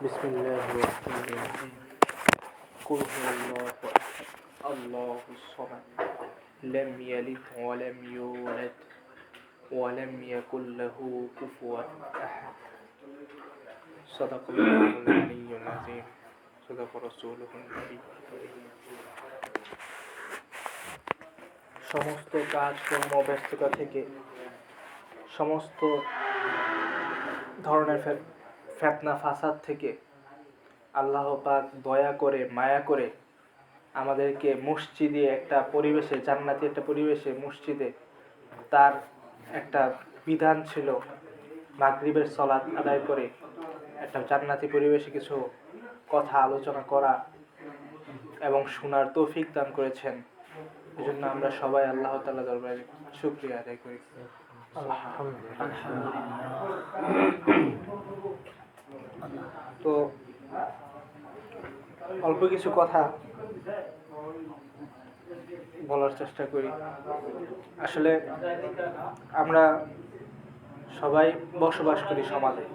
بسم الله الرحمن الرحيم قل هو الله أحد الله الصمد لم يلد ولم يولد ولم يكن له كفوا أحد صدق الله العلي العظيم صدق رسوله النبي সমস্ত কাজকর্ম ব্যস্ততা থেকে সমস্ত ধরনের ফেতনা ফাসাদ থেকে আল্লাহ পাক দয়া করে মায়া করে আমাদেরকে মসজিদে একটা পরিবেশে জান্নাতি একটা পরিবেশে মসজিদে তার একটা বিধান ছিল মাগরিবের সলাৎ আদায় করে একটা জান্নাতি পরিবেশে কিছু কথা আলোচনা করা এবং শোনার তৌফিক দান করেছেন। এজন্য আমরা সবাই আল্লাহ তাআলা দরবারে শুকরিয়া আদায় করি। তো অল্প কিছু কথা বলার চেষ্টা করি। আসলে আমরা সবাই বসবাস করি সমাজে।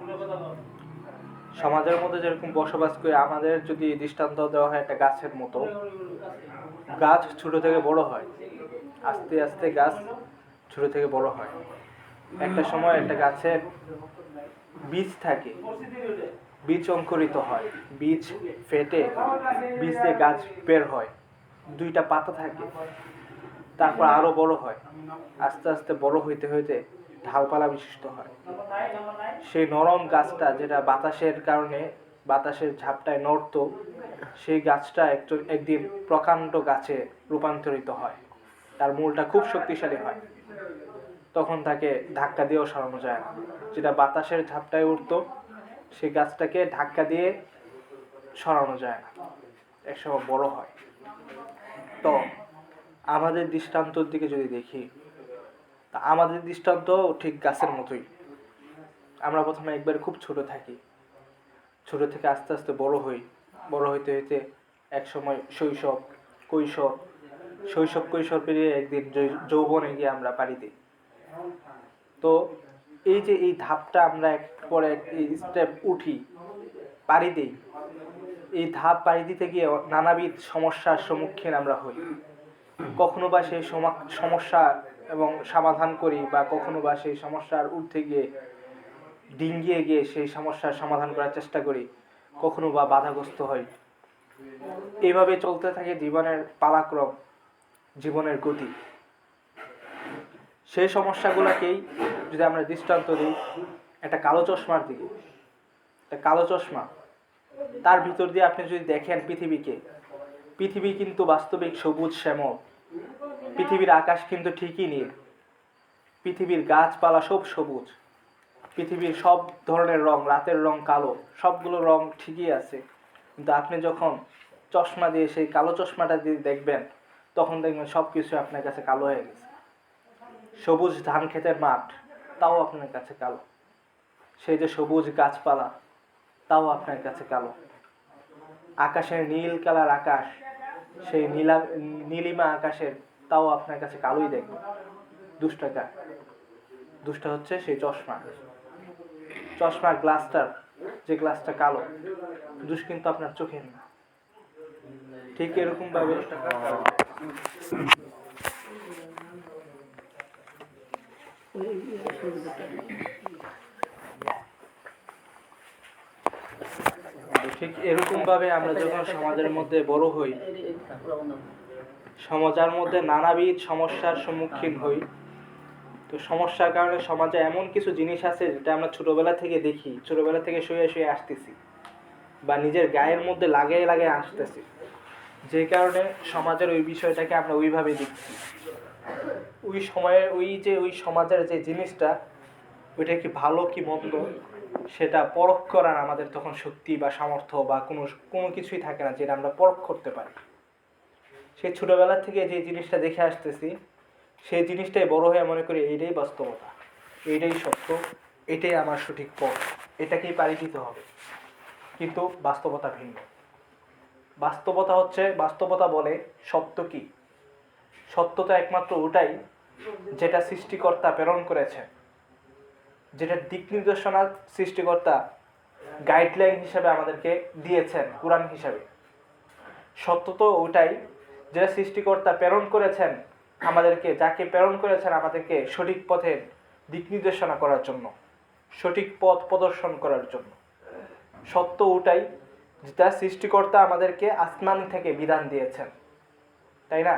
সমাজের মধ্যে যেরকম বসবাস করি, আমাদের যদি দৃষ্টান্ত দেওয়া হয় একটা গাছের মতো। গাছ ছোট থেকে বড় হয়, আস্তে আস্তে গাছ ছোট থেকে বড় হয়। একটা সময় একটা গাছের বীজ থাকে, বীজ অঙ্কুরিত হয়, বীজ ফেটে, বীজ দিয়ে গাছ বের হয়। দুইটা পাতা থাকে, তারপর আরও বড় হয়। আস্তে আস্তে বড় হইতে হইতে ঢালপালা বিশিষ্ট হয়। সেই নরম গাছটা যেটা বাতাসের কারণে বাতাসের ঝাপটায় নড়ত, সেই গাছটা একটু একদিন প্রকাণ্ড গাছে রূপান্তরিত হয়। তার মূলটা খুব শক্তিশালী হয়। তখন তাকে ধাক্কা দিয়েও সরানো যায় না। যেটা বাতাসের ঝাপটায় উঠতো, সেই গাছটাকে ধাক্কা দিয়ে সরানো যায় না। একসময় বড় হয়। তো আমাদের দৃষ্টান্তর দিকে যদি দেখি, তা আমাদের দৃষ্টান্ত ঠিক গাছের মতোই। আমরা প্রথমে একবার খুব ছোট থাকি। ছোট থেকে আস্তে আস্তে বড় হই। বড় হইতে হইতে এক সময় শৈশব, কৈশোর শৈশব কৈশোর পেরিয়ে একদিন যৌবনে গিয়ে আমরা পাড়ি দিই। তো এই যে এই ধাপটা আমরা এক পরে স্টেপ উঠি, পাড়ি দিই। এই ধাপ পাড়ি দিতে গিয়ে নানাবিধ সমস্যার সম্মুখীন আমরা হই। কখনো বা সেই সমস্যা এবং সমাধান করি বা কখনো বা সেই সমস্যার উঠতে গিয়ে ডিঙ্গিয়ে গিয়ে সেই সমস্যার সমাধান করার চেষ্টা করি, কখনো বা বাধাগ্রস্ত হই। এইভাবে চলতে থাকে জীবনের পালাক্রম, জীবনের গতি। সেই সমস্যাগুলোকেই যদি আমরা দৃষ্টান্ত দিই, একটা কালো চশমার দিকে, একটা কালো চশমা, তার ভিতর দিয়ে আপনি যদি দেখেন পৃথিবীকে, পৃথিবী কিন্তু বাস্তবিক সবুজ শ্যামল, পৃথিবীর আকাশ কিন্তু ঠিকই নীল, পৃথিবীর গাছপালা সব সবুজ, পৃথিবীর সব ধরনের রং, রাতের রং কালো, সবগুলো রং ঠিকই আছে, কিন্তু আপনি যখন চশমা দিয়ে, সেই কালো চশমাটা দিয়ে দেখবেন, তখন দেখবেন সব কিছু আপনার কাছে কালো হয়ে গেছে। সবুজ ধান ক্ষেতের মাঠ, তাও আপনার কাছে কালো। সেই যে সবুজ গাছপালা, তাও আপনার কাছে কালো। আকাশের নীল কালার আকাশ, সেই নীলা, নীলিমা আকাশের, তাও আপনার কাছে কালোই দেখবে। দুষ্টাকা দুষ্টা হচ্ছে সেই চশমা। চশমার গ্লাসটার যে গ্লাসটা কালো, দুষ কিন্তু আপনার চোখের না। ঠিক এরকম ঠিক এরকম ভাবে আমরা যখন সমাজের মধ্যে বড় হই, সমাজের মধ্যে নানাবিধ সমস্যার সম্মুখীন হই। তো সমস্যার কারণে সমাজে এমন কিছু জিনিস আছে যেটা আমরা ছোটবেলা থেকে দেখি, ছোটবেলা থেকে শুয়ে শুয়ে আসতেছি বা নিজের গায়ের মধ্যে লাগিয়ে লাগিয়ে আসতেছি। যে কারণে সমাজের ওই বিষয়টাকে আমরা ওইভাবে দেখছি। ওই সময়ে ওই যে, ওই সমাজের যে জিনিসটা, ওইটা কি ভালো কি মন্দ, সেটা পরখ করার আমাদের তখন শক্তি বা সামর্থ্য বা কোনো কোনো কিছুই থাকে না যেটা আমরা পরখ করতে পারি। সেই ছোটবেলা থেকে যে জিনিসটা দেখে আসতেছি, সেই জিনিসটাই বড় হয়ে মনে করি এইটাই বাস্তবতা, এইটাই সত্য, এটাই আমার সঠিক পথ, এটাকেই পাড়ি দিতে হবে। কিন্তু বাস্তবতা ভিন্ন। বাস্তবতা হচ্ছে, বাস্তবতা বলে সত্য কি? সত্য তো একমাত্র ওটাই যেটা সৃষ্টিকর্তা প্রেরণ করেছে। যেটা দিক নির্দেশনা সৃষ্টিকর্তা গাইডলাইন হিসাবে আমাদেরকে দিয়েছেন, কোরআন হিসাবে। সত্য তো ওটাই, যেটা সৃষ্টিকর্তা প্রেরণ করেছেন আমাদেরকে, যাকে প্রেরণ করেছেন আমাদেরকে সঠিক পথে দিক নির্দেশনা করার জন্য, সঠিক পথ প্রদর্শন করার জন্য। সত্য ওটাই, যেটা সৃষ্টিকর্তা আমাদেরকে আসমান থেকে বিধান দিয়েছেন। তাই না?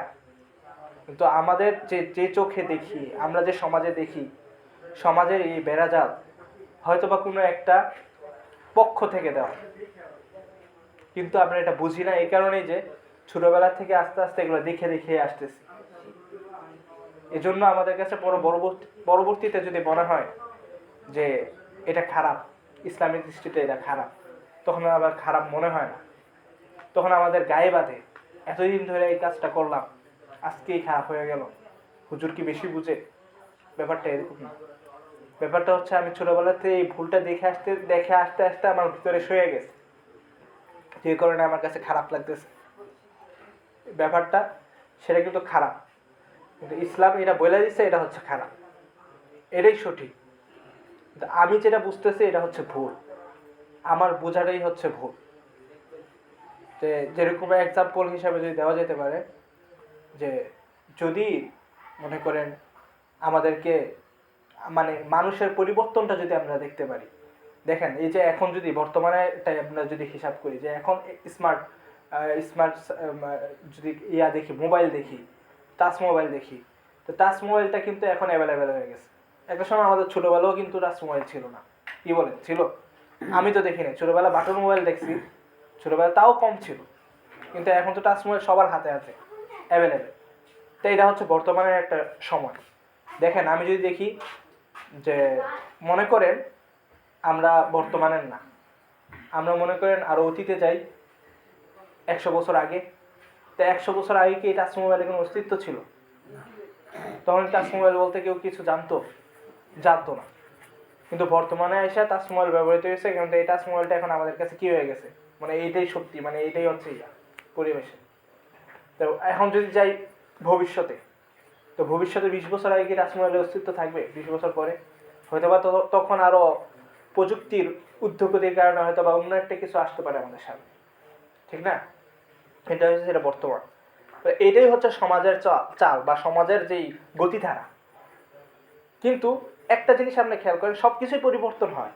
কিন্তু আমাদের যে যে চোখে দেখি, আমরা যে সমাজে দেখি, সমাজের এই বেড়াজাল হয়তোবা কোনো একটা পক্ষ থেকে দেওয়া। কিন্তু আমরা এটা বুঝি না, এই কারণেই যে ছোটবেলা থেকে আস্তে আস্তে এগুলো দেখে দেখে আসতেছি। এজন্য আমাদের কাছে পর পরবর্তী, পরবর্তীতে যদি মনে হয় যে এটা খারাপ ইসলামিক দৃষ্টিতে এটা খারাপ, তখন আবার খারাপ মনে হয় না। তখন আমাদের গায়ে বাঁধে, এতদিন ধরে এই কাজটা করলাম আজকেই খারাপ হয়ে গেল। হুজুর কি বেশি বুঝে? ব্যাপারটা এরকম না। ব্যাপারটা হচ্ছে আমি ছোটবেলাতে এই ভুলটা দেখে আসতে দেখে আসতে আসতে আমার ভিতরে শুয়ে গেছে। যে কারণে আমার কাছে খারাপ লাগতেছে। ব্যাপারটা, সেটা কিন্তু খারাপ। কিন্তু ইসলাম এটা বলে দিচ্ছে এটা হচ্ছে খারাপ। এটাই সঠিক। আমি যেটা বুঝতেছি, এটা হচ্ছে ভুল। আমার বোঝাটাই হচ্ছে ভুল। যে যেরকম এক্সাম্পল হিসাবে যদি দেওয়া যেতে পারে যে যদি মনে করেন আমাদেরকে মানে মানুষের পরিবর্তনটা যদি আমরা দেখতে পারি, দেখেন এই যে এখন যদি বর্তমানে আমরা যদি হিসাব করি যে এখন স্মার্ট স্মার্ট যদি ইয়া দেখি মোবাইল দেখি টাচ মোবাইল দেখি, তো টাচ মোবাইলটা কিন্তু এখন অ্যাভেলেবেল হয়ে গেছে। একটা সময় আমাদের ছোটোবেলাও কিন্তু টাচ মোবাইল ছিল না। কি বলেন? ছিল? আমি তো দেখিনি। ছোটোবেলা বাটন মোবাইল দেখছি, ছোটোবেলা তাও কম ছিল। কিন্তু এখন তো টাচ মোবাইল সবার হাতে আছে। অ্যাভেলেবেল তো এটা হচ্ছে বর্তমানের একটা সময়। দেখেন, আমি যদি দেখি যে মনে করেন আমরা বর্তমানের না। আমরা মনে করেন আরও অতীতে যাই, একশো বছর আগে। তো একশো বছর আগে কি টাচ মোবাইলের কোনো অস্তিত্ব ছিল? তখন টাচ মোবাইল বলতে কেউ কিছু জানতো জানতো না। কিন্তু বর্তমানে এসে টাচ মোবাইল ব্যবহৃত হয়েছে, কিন্তু এই টাচ মোবাইলটা এখন আমাদের কাছে কি হয়ে গেছে? মানে এইটাই সত্যি মানে এইটাই হচ্ছে ইয়া, পরিবেশে। তো এখন যদি যাই ভবিষ্যতে, তো ভবিষ্যতে বিশ বছর আগে কি মোবাইলের অস্তিত্ব থাকবে? বিশ বছর পরে? হয়তো বা তখন আরও প্রযুক্তির উদ্যোগতির কারণে হয়তো বা অন্য একটা কিছু আসতে পারে আমাদের সামনে। ঠিক না? এটা হচ্ছে যেটা বর্তমান। তো এটাই হচ্ছে সমাজের চাল বা সমাজের যেই গতিধারা। কিন্তু একটা জিনিস আপনি খেয়াল করেন সব কিছুই পরিবর্তন হয়।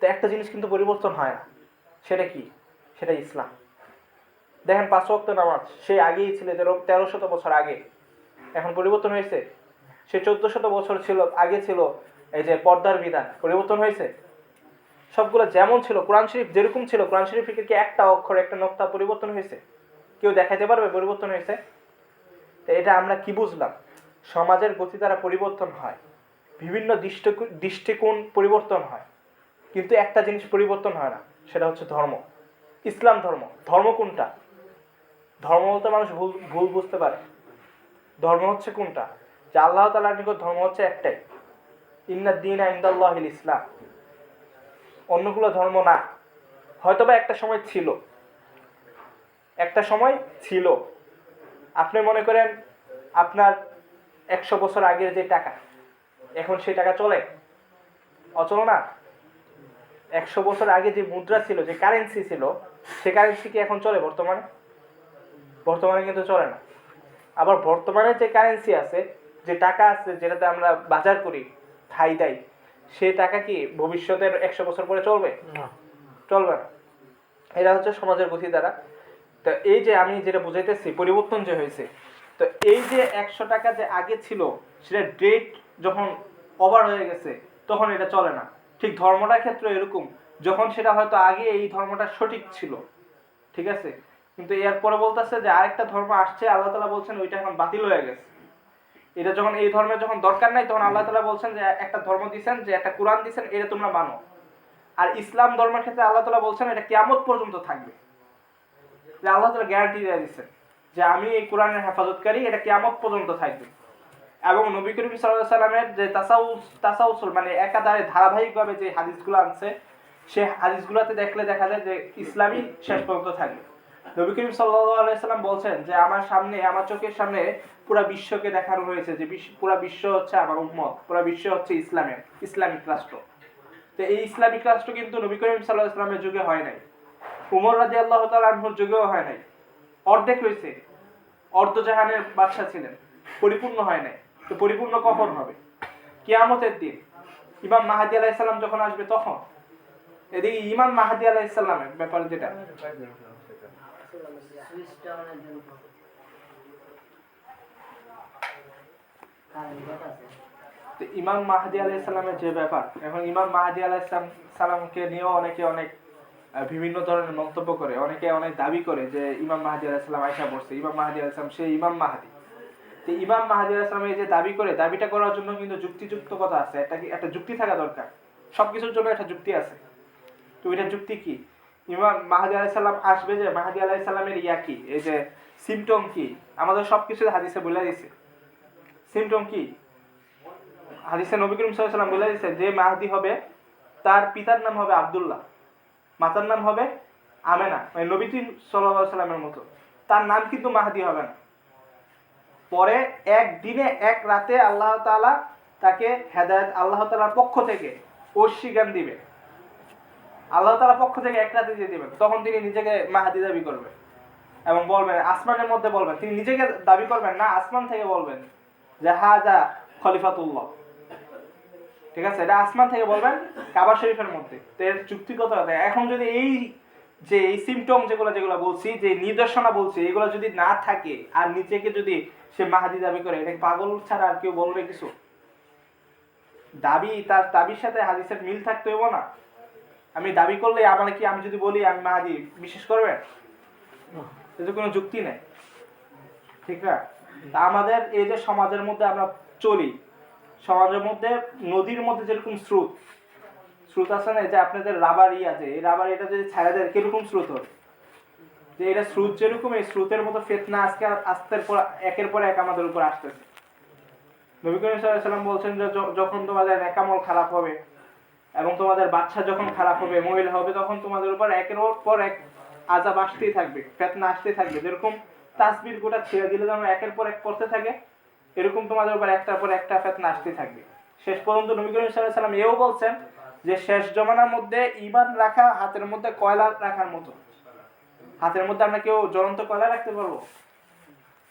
তো একটা জিনিস কিন্তু পরিবর্তন হয় না। সেটা কি? সেটা ইসলাম। দেখেন পাঁচ ওয়াক্ত নামাজ, সে আগেই ছিল তেরো শত বছর আগে। এখন পরিবর্তন হয়েছে। সে চোদ্দ শত বছর ছিল, আগে ছিল এই যে পর্দার বিধান। পরিবর্তন হয়েছে। সবগুলো যেমন ছিল, কোরআন শরীফ যেরকম ছিল, কোরআন শরীফের কি একটা অক্ষর, একটা নোক্তা পরিবর্তন হয়েছে? কেউ দেখাইতে পারবে পরিবর্তন হয়েছে? তো এটা আমরা কি বুঝলাম? সমাজের গতি দ্বারা পরিবর্তন হয়। বিভিন্ন দৃষ্টিকোণ পরিবর্তন হয়। কিন্তু একটা জিনিস পরিবর্তন হয় না, সেটা হচ্ছে ধর্ম। ইসলাম ধর্ম। ধর্ম কোনটা? ধর্ম বলতে মানুষ ভুল ভুল বুঝতে পারে। ধর্ম হচ্ছে কোনটা? যে আল্লাহ তালার নিকট ধর্ম হচ্ছে একটাই। ইন্না দিন আইন্দাল্লাহিল ইসলাম। অন্যগুলো ধর্ম না। হয়তোবা একটা সময় ছিল। একটা সময় ছিল। আপনি মনে করেন আপনার একশো বছর আগের যে টাকা, এখন সেই টাকা চলে? অচল না? একশো বছর আগে যে মুদ্রা ছিল, যে কারেন্সি ছিল, সে কারেন্সি কি এখন চলে বর্তমানে? বর্তমানে কিন্তু চলে না। আবার বর্তমানে যে কারেন্সি আছে যে টাকা আছে যেটাতে আমরা বাজার করি খাই দাই সে টাকা কি ভবিষ্যতের একশো বছর পরে চলবে? চলবে না। এটা হচ্ছে সমাজের গতি দ্বারা। তো এই যে আমি যেটা বুঝাইতেছি পরিবর্তন যে হয়েছে তো এই যে একশো টাকা যে আগে ছিল সেটা ডেট যখন ওভার হয়ে গেছে তখন এটা চলে না। ঠিক ধর্মটার ক্ষেত্রে এরকম যখন সেটা হয়তো আগে এই ধর্মটা সঠিক ছিল ঠিক আছে? কিন্তু এরপরে বলতেছে যে আরেকটা ধর্ম আসছে, আল্লাহ তালা বলছেন ওইটা এখন বাতিল হয়ে গেছে। এটা যখন, এই ধর্মের যখন দরকার নাই, তখন আল্লাহ তালা বলছেন যে একটা ধর্ম দিছেন, যে একটা কোরআন দিছেন, এটা তোমরা মানো। আর ইসলাম ধর্মের ক্ষেত্রে আল্লাহ তালা বলছেন এটা কিয়ামত পর্যন্ত থাকবে। আল্লাহ তালা গ্যারান্টি দিয়ে দিচ্ছেন যে আমি এই কোরআনের হেফাজতকারী, এটা কিয়ামত পর্যন্ত থাকবে। এবং নবী করিম সাল্লামের যে তাসাউস, তাসাউসুল মানে একাধারে ধারাবাহিকভাবে যে হাদিসগুলো আনছে, সে হাদিসগুলোতে দেখলে দেখা যায় যে ইসলামই শেষ পর্যন্ত থাকবে। নবী করিম সাল্লাম বলছেন যে আমার সামনে, আমার চোখের সামনে পুরা বিশ্বকে দেখানো হয়েছে যে পুরা বিশ্ব হচ্ছে আমার উম্মত, পুরা বিশ্ব হচ্ছে ইসলামের ইসলামিক রাষ্ট্র। তো এই ইসলামিক রাষ্ট্র কিন্তু নবী করিম সাল্লাহ ইসলামের যুগে হয় নাই। উমর রাজি আল্লাহ তালুর যুগেও হয় নাই। অর্ধেক হয়েছে। অর্ধজাহানের বাদশা ছিলেন। পরিপূর্ণ হয় নাই। তো পরিপূর্ণ কখন হবে? কিয়ামতের দিন। ইমাম মাহাদি আলাইসাল্লাম যখন আসবে তখন? এদিকে ইমাম মাহাদি আলাইসাল্লামের ব্যাপারে যেটা। তো ইমাম মাহাদি আলাইহিস সালামের যে ব্যাপার, এখন ইমাম মাহাদি আলাইহিস সালাম, সালামকে নিয়েও অনেকে অনেক বিভিন্ন ধরনের মন্তব্য করে, অনেকে অনেক দাবি করে যে ইমাম মাহাদি আলাইহিস সালাম আয়সা পড়ছে, ইমাম মাহাদি আলাইহিস সালাম সে ইমাম মাহাদি। তো ইমাম মাহাদি আলাইহিস সালাম এই যে দাবি করে, দাবিটা করার জন্য কিন্তু যুক্তিযুক্ত কথা আছে, একটা একটা যুক্তি থাকা দরকার সব কিছুর জন্য একটা যুক্তি আছে। তো এটা যুক্তি কি? ইমাম মাহাদি আলাইহিস সালাম আসবে যে, মাহাদি আলাইহিস সালামের ইয়া কি? এই যে সিমটম কি? আমাদের সবকিছু হাদিসে বলে দিছে। সিমটম কি? হাদিসে নবী করিম সাল্লাল্লাহু বলে দিয়েছে যে, মাহদি হবে, তার পিতার নাম হবে আব্দুল্লাহ। মাতার নাম হবে আমেনা মানে নবী তিন সাল্লাল্লাহু সাল্লামের মতো। তার নাম কিন্তু মাহাদি হবে না। পরে এক দিনে, এক রাতে আল্লাহ তাআলা তাকে হেদায়ত, আল্লাহ তাআলার পক্ষ থেকে অস্বীকার দিবে। আল্লাহ তাআলার পক্ষ থেকে এক রাতে দিয়ে দিবেন। তখন তিনি নিজেকে মাহাদি দাবি করবেন। এবং বলবেন, আসমানের মধ্যে বলবেন। তিনি নিজেকে দাবি করবেন না, আসমান থেকে বলবেন যে, হাজা খলিফাতুল্লাহ। ঠিক আছে? এটা আসমান থেকে বলবেন, কাবা শরীফের মধ্যে। তো এর যুক্তিগত এখন যদি এই যে, এই সিমটম যেগুলো যেগুলো বলছি, যে নিদর্শনা বলছি, এগুলো যদি না থাকে, আর নিজেকে যদি সে মাহাদি দাবি করে এটা পাগল ছাড়া আর কেউ বলবে কিছু? দাবি, তার দাবির সাথে হাদিসের মিল থাকতে হইব না। আমি দাবি করলে আমার কি আমি যদি বলি আমি মাহাদি বিশ্বাস করবেন? এতে কোনো যুক্তি নেই। ঠিক না? তা আমাদের এই যে সমাজের মধ্যে আমরা চলি সমাজের মধ্যে নদীর মধ্যে যেরকম স্রোত স্রোত আছে না যে আপনাদের রাবার ই আছে এই রাবার এটা যদি ছাড়া দেয় কীরকম স্রোত হবে যে এটা স্রোত যেরকম এই স্রোতের মতো ফেতনা আজকে আস্তে পর একের পর এক আমাদের উপর আসতেছে। নবী করিম সাল্লাল্লাহু আলাইহি সাল্লাম বলছেন যে যখন তোমাদের একামল খারাপ হবে এবং তোমাদের বাচ্চা যখন খারাপ হবে মহিলা হবে তখন তোমাদের উপর একের পর এক আজাব আসতেই থাকবে ফেতনা আসতেই থাকবে। যেরকম তাসবির গোটা ছেড়ে দিলে যেন একের পর এক করতে থাকে এরকম তোমাদের উপর একটার পর একটা ফেতনা আসতেই থাকবে। শেষ পর্যন্ত নবী করিম সাল্লাম এও বলছেন যে শেষ জমানার মধ্যে ইমান রাখা হাতের মধ্যে কয়লা রাখার মতো। হাতের মধ্যে আমরা কেউ জ্বলন্ত কয়লা রাখতে পারব?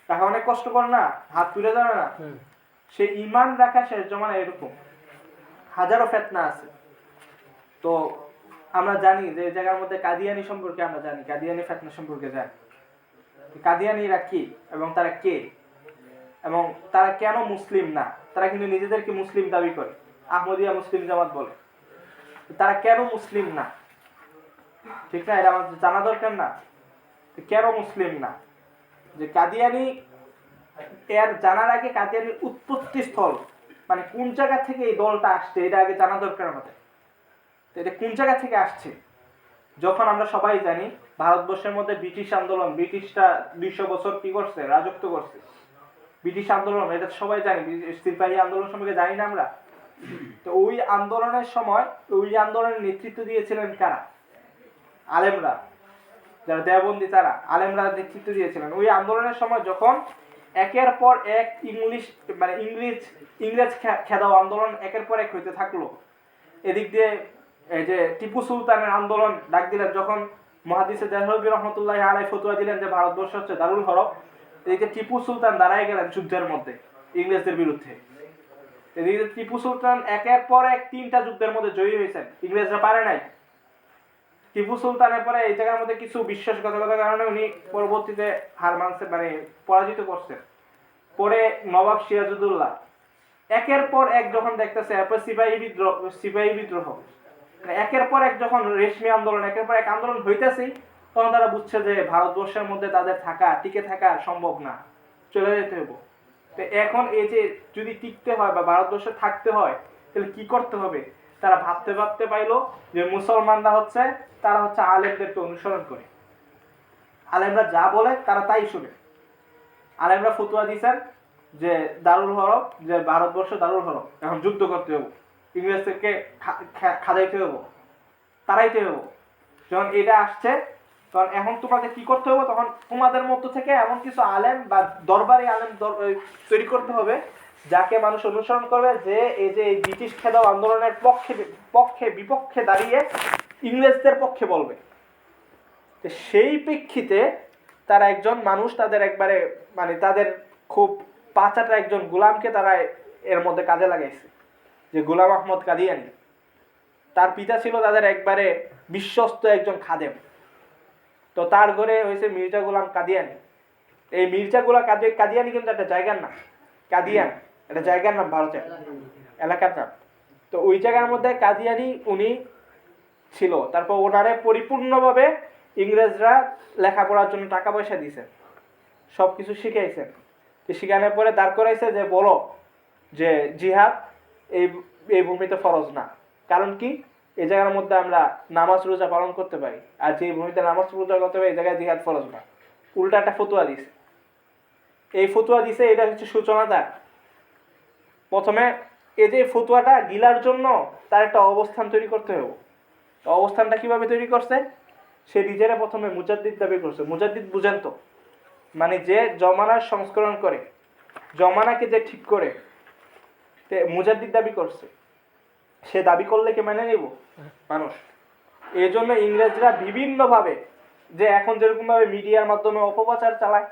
রাখা অনেক কষ্ট করে না? হাত তুলে যাবে না? সেই ইমান রাখা শেষ জমানা এরকম হাজারো ফেতনা আছে। তো আমরা জানি যে জায়গার মধ্যে কাদিয়ানি সম্পর্কে আমরা জানি, কাদিয়ানি ফেতনা সম্পর্কে জানি। কাদিয়ানিরা কি এবং তারা কে? এবং তারা কেন মুসলিম না? তারা কিন্তু নিজেদেরকে মুসলিম দাবি করে। আহমদিয়া মুসলিম জামাত বলে। তারা কেন মুসলিম না? ঠিক না? এটা আমাদের জানা দরকার না। কেন মুসলিম না? যে কাদিয়ানি এর জানার আগে কাদিয়ানির উৎপত্তি স্থল মানে কোন জায়গা থেকে এই দলটা আসছে, এটা আগে জানা দরকার আমাদের। এটা কোন জায়গা থেকে আসছে? যখন আমরা সবাই জানি ভারতবর্ষের মধ্যে ব্রিটিশ আন্দোলন, ব্রিটিশরা দুইশো বছর কি করছে? রাজত্ব করছে। ব্রিটিশ আন্দোলন, এটা সবাই জানি সিপাহী আন্দোলন সম্পর্কে জানি না আমরা। তো ওই আন্দোলনের সময় ওই আন্দোলনের নেতৃত্ব দিয়েছিলেন কারা? আলেমরা, যারা দেওবন্দি তারা, আলেমরা নেতৃত্ব দিয়েছিলেন। ওই আন্দোলনের সময় যখন একের পর এক ইংলিশ মানে ইংরেজ ইংরেজ খেদাও আন্দোলন একের পর এক হইতে থাকল। এদিক দিয়ে এই যে টিপু সুলতানের আন্দোলন ডাক দিলেন, যখন মহাদিসে দেহরবি রহমতুল্লাহ আলাই ফতুয়া দিলেন যে ভারতবর্ষ হচ্ছে দারুল হরব এদিকে টিপু সুলতান দাঁড়াই গেলেন যুদ্ধের মধ্যে, ইংরেজদের বিরুদ্ধে। এদিকে টিপু সুলতান একের পর এক তিনটা যুদ্ধের মধ্যে জয়ী হয়েছেন, ইংরেজরা পারে নাই। টিপু সুলতানের পরে এই জায়গার মধ্যে কিছু বিশ্বাসঘাতকতার কারণে উনি পরবর্তীতে হার মানছে মানে পরাজিত করছেন। পরে নবাব সিরাজুদ্দৌলা, একের পর এক যখন দেখতেছে, এরপর সিপাহী বিদ্রোহ সিপাহী বিদ্রোহ। একের পর এক যখন রেশমি আন্দোলন, একের পর এক আন্দোলন হইতেছে, তখন তারা বুঝছে যে ভারতবর্ষের মধ্যে তাদের থাকা, টিকে থাকা সম্ভব না। চলে যেতে হবে তো এখন এই যে যদি টিকতে হয় বা ভারতবর্ষে থাকতে হয়, তাহলে কি করতে হবে? তারা ভাবতে ভাবতে পাইলো যে মুসলমানরা হচ্ছে, তারা হচ্ছে আলেমদেরকে অনুসরণ করে। আলেমরা যা বলে, তারা তাই শুনে। আলেমরা ফতুয়া দিছেন যে দারুল হরব যে ভারতবর্ষ দারুল হরব এখন যুদ্ধ করতে হব ইংরেজদেরকে খাদাইতে হব তারাইতে হব যখন এটা আসছে, তখন এখন তোমাকে কি করতে হবে তখন তোমাদের মধ্য থেকে এমন কিছু আলেম বা দরবারি আলেম তৈরি করতে হবে, যাকে মানুষ অনুসরণ করবে যে এই যে এই ব্রিটিশ খেদাও আন্দোলনের পক্ষে পক্ষে, বিপক্ষে দাঁড়িয়ে ইংরেজদের পক্ষে বলবে। সেই প্রেক্ষিতে তারা একজন মানুষ, তাদের একবারে মানে তাদের খুব পাঁচাটা একজন গোলামকে তারা এর মধ্যে কাজে লাগাইছে। যে গোলাম আহমদ কাদিয়ানি, তার পিতা ছিল তাদের একবারে বিশ্বস্ত একজন খাদেম। তো তার ঘরে হয়েছে মির্জা গোলাম কাদিয়ানি। এই মির্জা কাদি কাদিয়ানি কিন্তু একটা জায়গার নাম। কাদিয়ান, একটা জায়গার নাম ভারতের এলাকার নাম। তো ওই জায়গার মধ্যে কাদিয়ানি উনি ছিল। তারপর ওনারে পরিপূর্ণভাবে ইংরেজরা লেখাপড়ার জন্য টাকা পয়সা দিয়েছে। সব কিছু শিখাইছেন তো শিখানোর পরে দাঁড় করাইছে যে, বলো যে জিহাদ এই এই ভূমিতে ফরজ না। কারণ কি? এই জায়গার মধ্যে আমরা নামাজ রোজা পালন করতে পারি। আর যে ভূমিতে নামাজ রোজা করতে পারি এই জায়গায় জিহাদ ফরজ না। উল্টা একটা ফতুয়া দিছে। এই ফতুয়া দিছে, এটা হচ্ছে সূচনা তার। প্রথমে এই যে ফতুয়াটা গিলার জন্য তার একটা অবস্থান তৈরি করতে হবে। অবস্থানটা কীভাবে তৈরি করছে? সে নিজেরা প্রথমে মুজাদ্দিদ দাবি করছে। মুজাদ্দিদ বুঝেন তো। মানে যে জমানার সংস্করণ করে, জমানাকে যে ঠিক করে মুজাদ্দিদ দাবি করছে। সে দাবি করলে কি মেনে নিব? মানুষ। এই জন্য ইংরেজরা বিভিন্নভাবে যে এখন যেরকমভাবে মিডিয়ার মাধ্যমে অপপ্রচার চালায়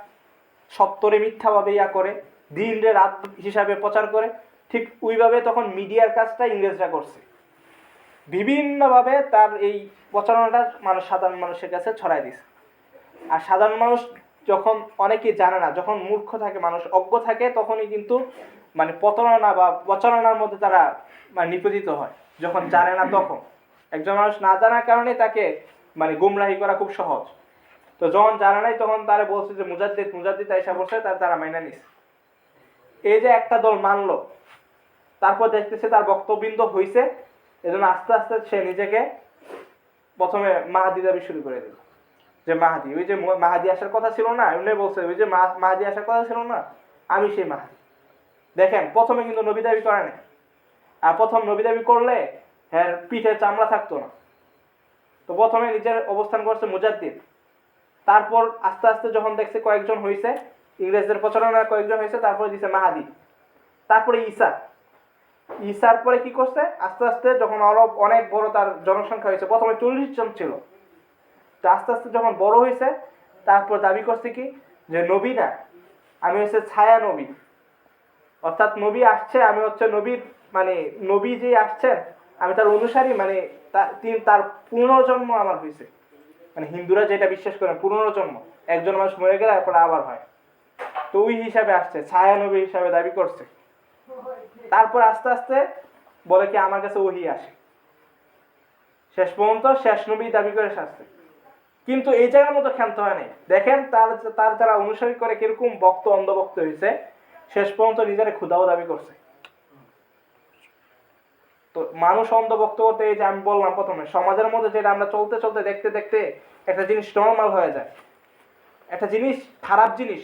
সত্তরে মিথ্যাভাবে ইয়া করে দিন রে রাত হিসাবে প্রচার করে, ঠিক ওইভাবে তখন মিডিয়ার কাজটা ইংরেজরা করছে। বিভিন্নভাবে তার এই প্রচারণাটা মানুষ, সাধারণ মানুষের কাছে ছড়াই দিছে। আর সাধারণ মানুষ যখন অনেকেই জানে না, যখন মূর্খ থাকে, মানুষ অজ্ঞ থাকে, তখনই কিন্তু মানে প্রতারণা বা প্রচারণার মধ্যে তারা মানে নিপতিত হয়, যখন জানে না তখন। একজন মানুষ না জানার কারণে তাকে মানে গুমরাহি করা খুব সহজ। তো যখন জানা নাই তখন তারা বলছে যে, মুজাদ্দিদ মুজাদ্দিদ এসে বলছে, তার তারা মাইনা নিছে। এই যে একটা দল মানলো, তারপর দেখতেছে তার বক্তবৃন্দ হয়েছে এজন্য আস্তে আস্তে সে নিজেকে প্রথমে মাহাদি দাবি শুরু করে দিল। যে মাহাদি, ওই যে মাহাদি আসার কথা ছিল না, এমনি বলছে, ওই যে মাহাদি আসার কথা ছিল না, আমি সেই মাহাদি। দেখেন, প্রথমে কিন্তু নবী দাবি করে নাই। আর প্রথম নবী দাবি করলে হ্যাঁ পিঠে চামড়া থাকতো না। তো প্রথমে নিজের অবস্থান করছে মুজাদ্দিদ। তারপর আস্তে আস্তে যখন দেখছে কয়েকজন হয়েছে ইংরেজদের প্রচারণা কয়েকজন হয়েছে তারপরে দিছে মাহাদি। তারপরে ঈসা। ঈসার পরে কি করছে? আস্তে আস্তে যখন আরও অনেক বড় তার জনসংখ্যা হয়েছে, প্রথমে চল্লিশ জন ছিল। তো আস্তে আস্তে যখন বড় হয়েছে তারপর দাবি করছে কি? যে নবী না, আমি হচ্ছে ছায়া নবী। অর্থাৎ নবী আসছে, আমি হচ্ছে নবীর মানে নবী যে আসছেন, আমি তার অনুসারী মানে তার পুনর্জন্ম আমার হয়েছে। মানে হিন্দুরা যেটা বিশ্বাস করেন, পুনর্জন্ম। একজন মানুষ মরে গেলে তারপর আবার হয়। তো ওই হিসাবে আসছে, ছায়া নবী হিসাবে দাবি করছে। তারপর আস্তে আস্তে বলে কি, আমার কাছে ওহি আসে। শেষ পর্যন্ত শেষ নবী দাবি করে আসছে কিন্তু এই জায়গার মতো ক্ষান্ত হয় নাই। দেখেন তার তার যারা অনুসারী করে কীরকম বক্ত অন্ধভক্ত হয়েছে শেষ পর্যন্ত নিজের ক্ষুদাও দাবি করছে। তো মানুষ অন্ধভক্ত করতে এই যে আমি বললাম প্রথমে, সমাজের মধ্যে যেটা আমরা চলতে চলতে দেখতে দেখতে একটা জিনিস নর্মাল হয়ে যায়। একটা জিনিস খারাপ জিনিস,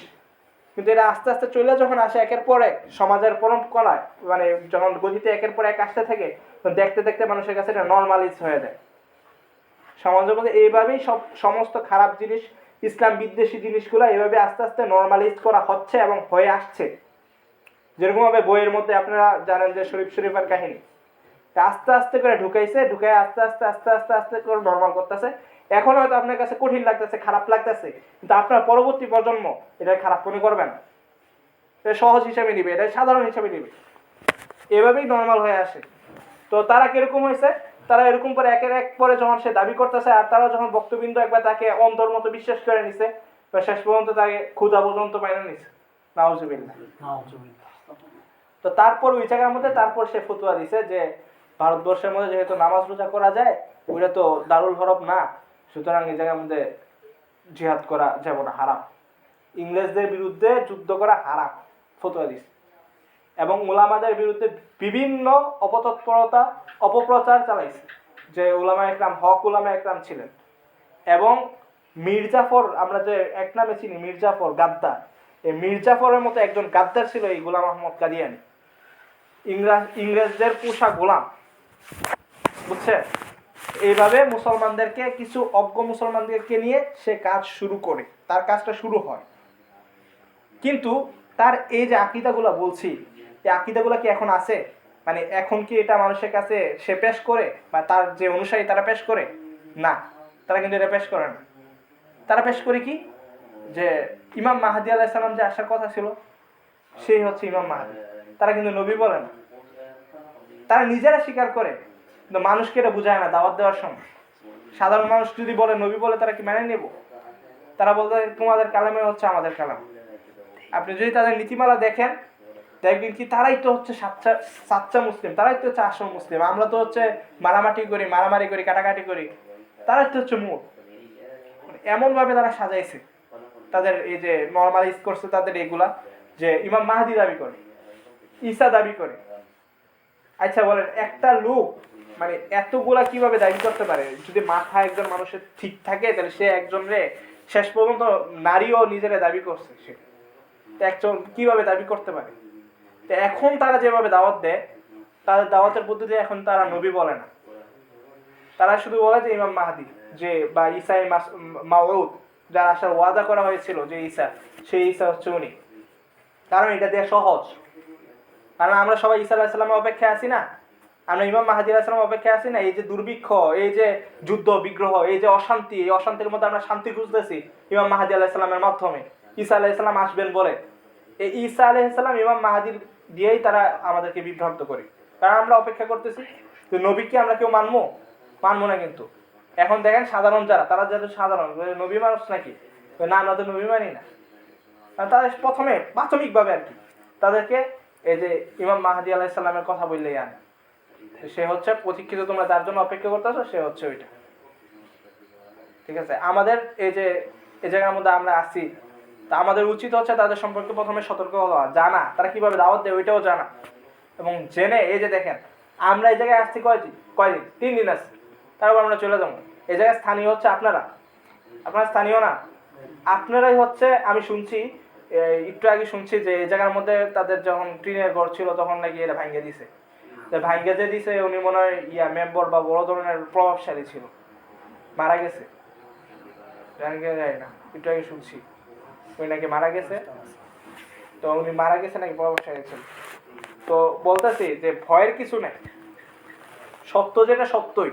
কিন্তু এটা আস্তে আস্তে চলে যখন আসে একের পর এক, সমাজের পরম্পরায় মানে যখন গতিতে একের পর এক আসতে থাকে দেখতে দেখতে মানুষের কাছে এটা নর্মালিজ হয়ে যায়। সমাজের মধ্যে এইভাবেই সব সমস্ত খারাপ জিনিস, ইসলাম বিদ্বেষী জিনিসগুলো এইভাবে আস্তে আস্তে নর্মালাইজ করা হচ্ছে এবং হয়ে আসছে। যেরকমভাবে বইয়ের মধ্যে আপনারা জানেন যে শরীফ শরীফের কাহিনী আস্তে আস্তে করে ঢুকাইছে, ঢুকাই আস্তে আস্তে আস্তে আস্তে আস্তে করে নর্মাল করতেছে। এখন হয়তো আপনার কাছে কঠিন লাগতেছে, খারাপ লাগতেছে, কিন্তু আপনার পরবর্তী প্রজন্ম এটা খারাপ মনে করবে না। এটা সহজ হিসাবে নিবে, এটা সাধারণ হিসাবে নিবে। এভাবেই নর্মাল হয়ে আসে। তো তারা কীরকম হয়েছে? তারা এরকম করে একের এক পরে যখন সে দাবি করতেছে, আর তারা যখন বক্তবিন্দু একবার তাকে অন্তর মতো বিশ্বাস করে নিছে শেষ পর্যন্ত তাকে ক্ষুধা পর্যন্ত মাইনে নিছে। নাউজুবিল্লাহ। তো তারপর ওই জায়গার মধ্যে তারপর সে ফতুয়া দিছে যে ভারতবর্ষের মধ্যে যেহেতু নামাজ রোজা করা যায়, ওইটা তো দারুল হরফ না। সুতরাং এই জায়গার মধ্যে জিহাদ করা যাবে না, হারাম। ইংরেজদের বিরুদ্ধে যুদ্ধ করা হারাম, ফতুয়া দিছে। এবং ওলামাদের বিরুদ্ধে বিভিন্ন অপতৎপরতা, অপপ্রচার চালাইছে, যে ওলামা একরাম, হক ওলামা একরাম ছিলেন। এবং মির্জাফর, আমরা যে এক নামে চিনি, মির্জাফর গাদ্দার, এই মির্জাফরের মতো একজন গাদ্দার ছিল এই গোলাম আহমদ কাদিয়ানি ইংরাজ ইংরেজদের পোষা গোলাম। বুঝছে? এইভাবে মুসলমানদেরকে, কিছু অজ্ঞ মুসলমানদেরকে নিয়ে সে কাজ শুরু করে। তার কাজটা শুরু হয়। কিন্তু তার এই যে আকিদাগুলো বলছি, এই আকিদাগুলো কি এখন আছে? মানে এখন কি এটা মানুষের কাছে সে পেশ করে? বা তার যে অনুসারী, তারা পেশ করে? না। তারা কিন্তু এটা পেশ করে না। তারা পেশ করে কি? যে ইমাম মাহাদি আলাইসালাম যে আসার কথা ছিল, সেই হচ্ছে ইমাম মাহাদি। তারা কিন্তু নবী বলে না। তারা নিজেরা স্বীকার করে, কিন্তু মানুষকে এটা বোঝায় না দাওয়াত দেওয়ার সময়। সাধারণ মানুষ যদি বলে নবী বলে তারা কি মেনে নেব? তারা বলতে তোমাদের কালামে হচ্ছে আমাদের কালাম। আপনি যদি তাদের নীতিমালা দেখেন, দেখবেন কি তারাই তো হচ্ছে সাচ্চা সাচ্চা মুসলিম, তারাই তো হচ্ছে আসল মুসলিম। আমরা তো হচ্ছে মারামাটি করি, মারামারি করি, কাটাকাটি করি। তারাই তো হচ্ছে মূল। এমন ভাবে তারা সাজাইছে। তাদের এই যে নর্মালাইজ করছে তাদের এগুলা, যে ইমাম মাহাদি দাবি করে। ঈসা দাবি করে। আচ্ছা বলেন, একটা লোক মানে এতগুলা কীভাবে দাবি করতে পারে? যদি মাথা একজন মানুষের ঠিক থাকে, তাহলে সে একজন রে শেষ পর্যন্ত নারীও নিজেরা দাবি করছে সে। একজন কীভাবে দাবি করতে পারে? তো এখন তারা যেভাবে দাওয়াত দেয়, তাদের দাওয়াতের পদ্ধতি এখন তারা নবী বলে না। তারা শুধু বলে যে ইমাম মাহাদি, যে বা ইসাই মাউদ, যার আসার ওয়াদা করা হয়েছিল যে ঈসা, সেই ঈসা হচ্ছে উনি। কারণ এটা দেওয়া সহজ। কারণ আমরা সবাই ঈসা আলাহিসাল্লামের অপেক্ষায় আছি না। আমরা ইমাম মাহাদি আলাহিসাল্লামের অপেক্ষায় আছি না। এই যে দুর্ভিক্ষ, এই যে যুদ্ধ, বিগ্রহ, এই যে অশান্তি, এই অশান্তির মধ্যে আমরা শান্তি খুঁজতেছি ইমাম মাহাদি আলাহিসাল্লামের মাধ্যমে। ঈসা আলাহিসাল্লাম আসবেন বলে। এই ঈসা আলাইসাল্লাম ইমাম মাহাদির দিয়েই তারা আমাদেরকে বিভ্রান্ত করে। কারণ আমরা অপেক্ষা করতেছি তো নবীকে আমরা কেউ মানবো? মানবো না কিন্তু। এখন দেখেন সাধারণ যারা, তারা যাদের সাধারণ নবী মানুষ নাকি? না, আমরা তো নবী মানি না। তারা প্রথমে প্রাথমিকভাবে আর কি, তাদেরকে এই যে ইমাম মাহাদি আলাইসাল্লামের কথা বললেই আনে সে হচ্ছে প্রতীক্ষিত তোমরা যার জন্য অপেক্ষা করতেছো, সে হচ্ছে ওইটা। ঠিক আছে? আমাদের এই যে, এই জায়গার মধ্যে আমরা আসি তা আমাদের উচিত হচ্ছে তাদের সম্পর্কে প্রথমে সতর্ক হওয়া। জানা, তারা কীভাবে দাওয়াত দেয় ওইটাও জানা। এবং জেনে, এই যে দেখেন, আমরা এই জায়গায় আসছি কয়দিন কয়দিন? তিন দিন আসছি তারপর আমরা চলে যাব। এই জায়গায় স্থানীয় হচ্ছে আপনারা। আপনারা স্থানীয় না। আপনারাই হচ্ছে, আমি শুনছি একটু আগে শুনছি যে এই জায়গার মধ্যে তাদের যখন টিনের ঘর ছিল তখন নাকি এটা ভাঙ্গে দিছে। যে ভাঙ্গে যে দিছে, উনি মনে হয় ইয়া মেম্বর বা বড় ধরনের প্রভাবশালী ছিল। মারা গেছে। না। একটু আগে শুনছি। উনি নাকি মারা গেছে। তো উনি মারা গেছে নাকি প্রভাবশালী ছিল। তো বলতেছি যে ভয়ের কিছু নেই। সত্য যেটা সত্যই।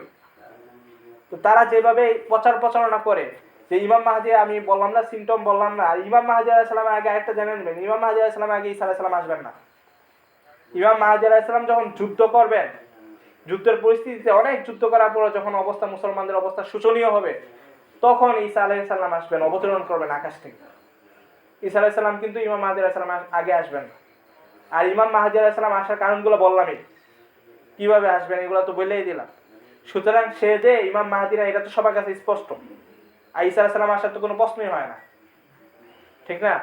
তো তারা যেভাবে প্রচার প্রচারণা করে যে ইমাম মাহাদি, আমি বললাম না সিমটম বললাম না। আর ইমাম মাহাদি আলাইসালামের আগে একটা জেনে নেবেন। ইমাম মাহাদি আলাইসালামের আগে ইসা আলাইসালাম আসবেন না। ইমাম মাহাদি আলাইসালাম যখন যুদ্ধ করবেন, যুদ্ধের পরিস্থিতিতে অনেক যুদ্ধ করার পরে যখন অবস্থা মুসলমানদের অবস্থা শোচনীয় হবে, তখন ঈসা আলাইসাল্লাম আসবেন, অবতরণ করবেন আকাশ থেকে। ঈসা আলাইসাল্লাম কিন্তু ইমাম মাহাদি আলাইসালাম আগে আসবেন না। আর ইমাম মাহাদি আলাইসাল্লাম আসার কারণগুলো বললামই। কীভাবে আসবেন, এগুলো তো বলেই দিলাম। সুতরাং সে যে ইমাম মাহাদিরা, এটা তো সবার কাছে স্পষ্ট। আর ঈসা আলাইসাল্লাম আসার তো কোনো প্রশ্নই হয় না। ঠিক না?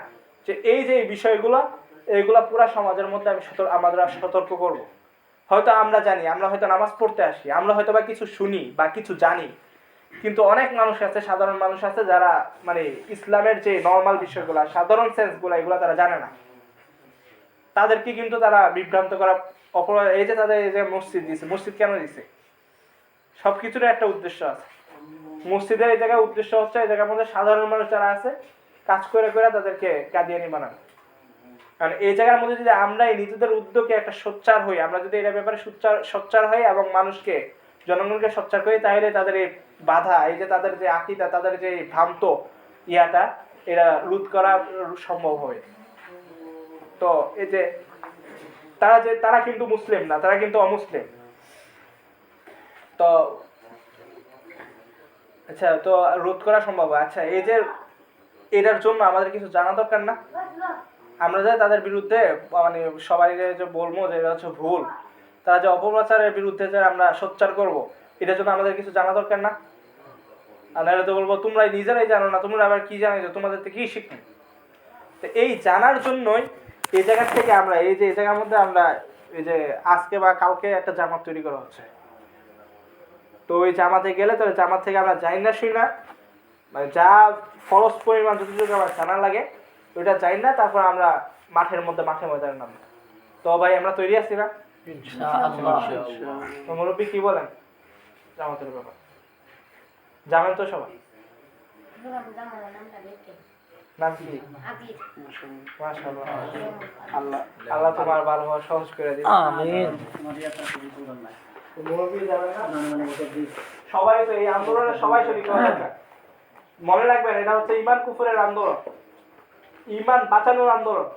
যে এই যে বিষয়গুলো এইগুলা পুরা সমাজের মধ্যে আমি সতর্ক আমাদের সতর্ক করব। হয়তো আমরা জানি, আমরা হয়তো নামাজ পড়তে আসি, আমরা হয়তো বা কিছু শুনি বা কিছু জানি। কিন্তু অনেক মানুষ আছে, সাধারণ মানুষ আছে যারা মানে ইসলামের যে নর্মাল বিষয়গুলো, সাধারণ সেন্সগুলো এগুলো তারা জানে না। তাদেরকে কিন্তু তারা বিভ্রান্ত করা অপরাধ এই যে তাদের এই যে মসজিদ দিছে, মসজিদ কেন দিছে? সব কিছুর একটা উদ্দেশ্য আছে। মসজিদের এই জায়গায় উদ্দেশ্য হচ্ছে, এই জায়গার মধ্যে সাধারণ মানুষ যারা আছে, কাজ করে করে তাদেরকে কাদিয়ানি বানানো। কারণ এই জায়গার মধ্যে যদি আমরাই নিজেদের উদ্যোগে একটা সোচ্চার হই, আমরা যদি এটা ব্যাপারে সোচ্চার সোচ্চার হই এবং মানুষকে, জনগণকে সোচ্চার করি, তাহলে তাদের এই বাধা, এই যে তাদের যে আকিদা, তাদের যে এই ভ্রান্ত ইয়াটা, এরা রোধ করা সম্ভব হবে। তো এই যে তারা যে, তারা কিন্তু মুসলিম না, তারা কিন্তু অমুসলিম। তো আচ্ছা তো রোধ করা সম্ভব আচ্ছা এই যে এটার জন্য আমাদের কিছু জানা দরকার না? আমরা যে তাদের বিরুদ্ধে মানে সবাই যে বলব যে এটা হচ্ছে ভুল, তারা যে অপপ্রচারের বিরুদ্ধে যে আমরা সোচ্চার করব, এটার জন্য আমাদের কিছু জানা দরকার না? আর তো বলব, তোমরাই নিজেরাই জানো না, তোমরা আবার কি জানো যে তোমাদের থেকে কি শিখবে? তো এই জানার জন্যই এই জায়গা থেকে আমরা, এই যে এই জায়গার মধ্যে আমরা, এই যে আজকে বা কালকে একটা জামাত তৈরি করা হচ্ছে। তো ওই জামাতে গেলে তো ওই জামাত থেকে আমরা যাই না শুই না। মানে যা ফরজ পরিমাণ যতটুকু আমার জানা লাগে ওইটা যাই না তারপর আমরা মাঠের মধ্যে মাঠে ময়দানের নাম তো ভাই আমরা তৈরি আছি না? তো মুরব্বী কি বলেন? জামাতের ব্যাপার। জানেন তো সবাই? নাম কি? আল্লাহ। আল্লাহ তোমার ভালোবাসা সহজ করে দিন আমিন? সবাই তো এই আন্দোলনে সবাই শরীর মনে রাখবেন এটা হচ্ছে ইমান কুফুরের আন্দোলন। ইমান বাঁচানোর আন্দোলন।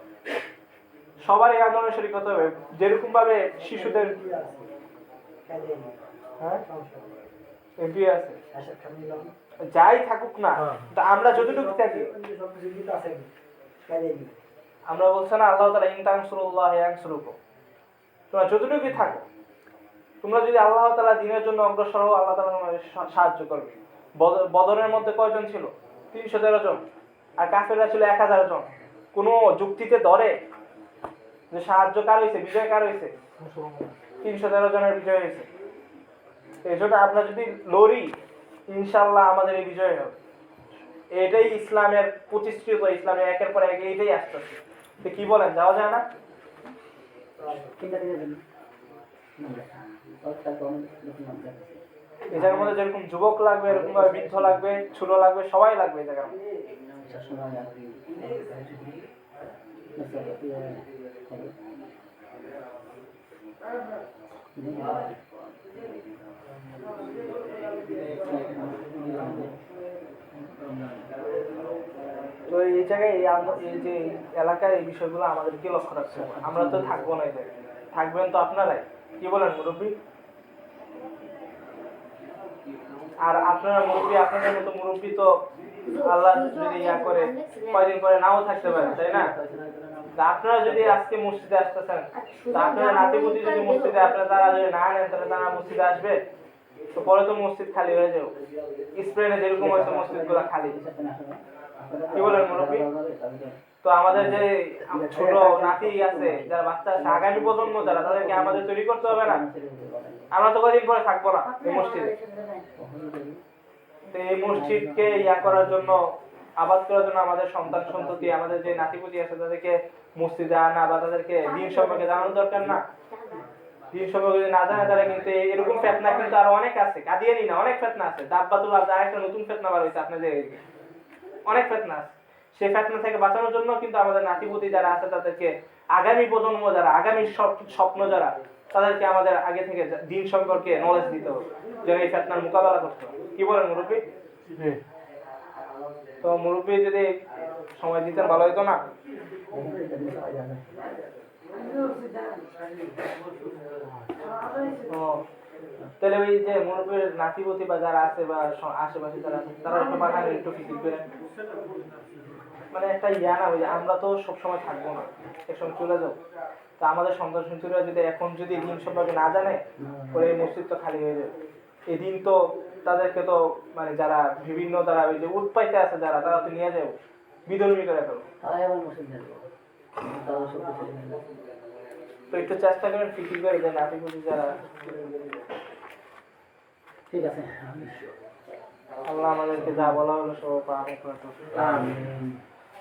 সবার এই আন্দোলনে শরীর হতে হবে। যেরকম ভাবে শিশুদের হ্যাঁ? যাই থাকুক না তা আমরা যতটুকু থাকি। আমরা বলছি না আল্লাহ তালা ইনতাংসুরুল্লাহ ইয়াংসুরুকুম তোমরা যতটুকু থাকো। তোমরা যদি আল্লাহ তালা দিনের জন্য অগ্রসর হও, আল্লাহ তালা তোমাদের সাহায্য করবে। বদ- বদরের মধ্যে কয়জন ছিল? তিনশো তেরো জন। আর কাফেররা ছিল এক হাজার জন। কোনো যুক্তিতে ধরে যে সাহায্য কার হয়েছে, বিজয় কার হয়েছে? তিনশো তেরো জনের বিজয় হয়েছে। এই জন্য আমরা যদি লড়ি ইনশাল্লাহ আমাদের এই বিজয় হবে। এটাই ইসলামের প্রতিষ্ঠিত, ইসলামের একের পর এক, এইটাই আসতেছে। কি বলেন, যাওয়া যায় না? এই জায়গার মধ্যে যেরকম যুবক লাগবে এরকম ভাবে বৃদ্ধ লাগবে, ছোট লাগবে, সবাই লাগবে এই জায়গার। তো এই জায়গায়, এই যে এলাকার এই বিষয়গুলো আমাদেরকে লক্ষ্য রাখতে হবে। আমরা তো থাকব না এই জায়গায়। থাকবেন তো আপনারাই। কি বলেন মুরব্বী? আর আপনারা মুরব্বী, আপনাদের মতো মুরব্বী তো আল্লাহ যদি ইয়া করে, কয়দিন পরে নাও থাকতে তাই না? আপনারা যদি আজকে মসজিদে আসতেছেন আপনারা যদি মসজিদে, আপনারা তারা যদি না নেন, তাহলে তারা মসজিদে আসবে? তো পরে তো মসজিদ খালি হয়ে যাবে। স্পেনে যেরকম হয়েছে মসজিদগুলা খালি। কি বলেন মুরব্বী? তো আমাদের যে ছোট নাতি আছে যারা বাচ্চা আছে আগামী প্রজন্ম যারা তাদেরকে আমাদের তৈরি করতে হবে না। আমরা তো কদিন পরে থাকব না এই মসজিদে। তো এই মসজিদকে ইয়া করার জন্য আবাদ করার জন্য আমাদের সন্তান সন্ততি আমাদের যে নাতিপুতি আছে তাদেরকে মসজিদে আনা বা তাদেরকে দিন সম্পর্কে জানানো দরকার না। দিন সম্পর্কে যদি না জানে তারা কিন্তু এরকম ফেতনা কিন্তু আরও অনেক আছে। কাদিয়ানি না অনেক ফেতনা আছে। দাব্বাতুল আজ একটা নতুন ফেতনা বার হয়েছে আপনাদের অনেক ফেতনা আছে। সেই ফেতনা থেকে বাঁচানোর জন্য কিন্তু আমাদের নাতিপুতি যারা আছে তাদেরকে আগামী প্রজন্ম যারা আগামী স্বপ- স্বপ্ন যারা তাদেরকে আমাদের আগে থেকে দিন সম্পর্কে নলেজ দিতে হবে যেন এই ফেতনার মোকাবেলা করতে হবে কি বলেন মুরব্বী? তো মুরব্বী যদি সময় দিতেন ভালো হতো না? তাহলে ওই যে মুরব্বীর নাতিপতি বা যারা আছে বা আশেপাশে যারা আছে তারা একটু বানালে একটু ফিকির করে। মানে একটা ইয়া না ওই যে আমরা তো সবসময় থাকব না। একসময় চলে যাব। তো আমাদের সন্তান সন্ততিরা যদি এখন যদি দিন সম্পর্কে না জানে পরে এই মসজিদ তো খালি হয়ে যাবে। এই দিন তো তাদেরকে তো মানে যারা বিভিন্ন তারা ওই যে উৎপাইতে আছে যারা তারা তো নিয়ে যাবে। বিধর্মী করে ফেলবে। তো একটু চেষ্টা করেন ফিকির করে যে নাতি নাতিপুতি যারা ঠিক আছে আল্লাহ আমাদেরকে যা বলা হলো সব করে তো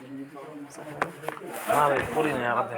ওই তো আরেকবার বলতে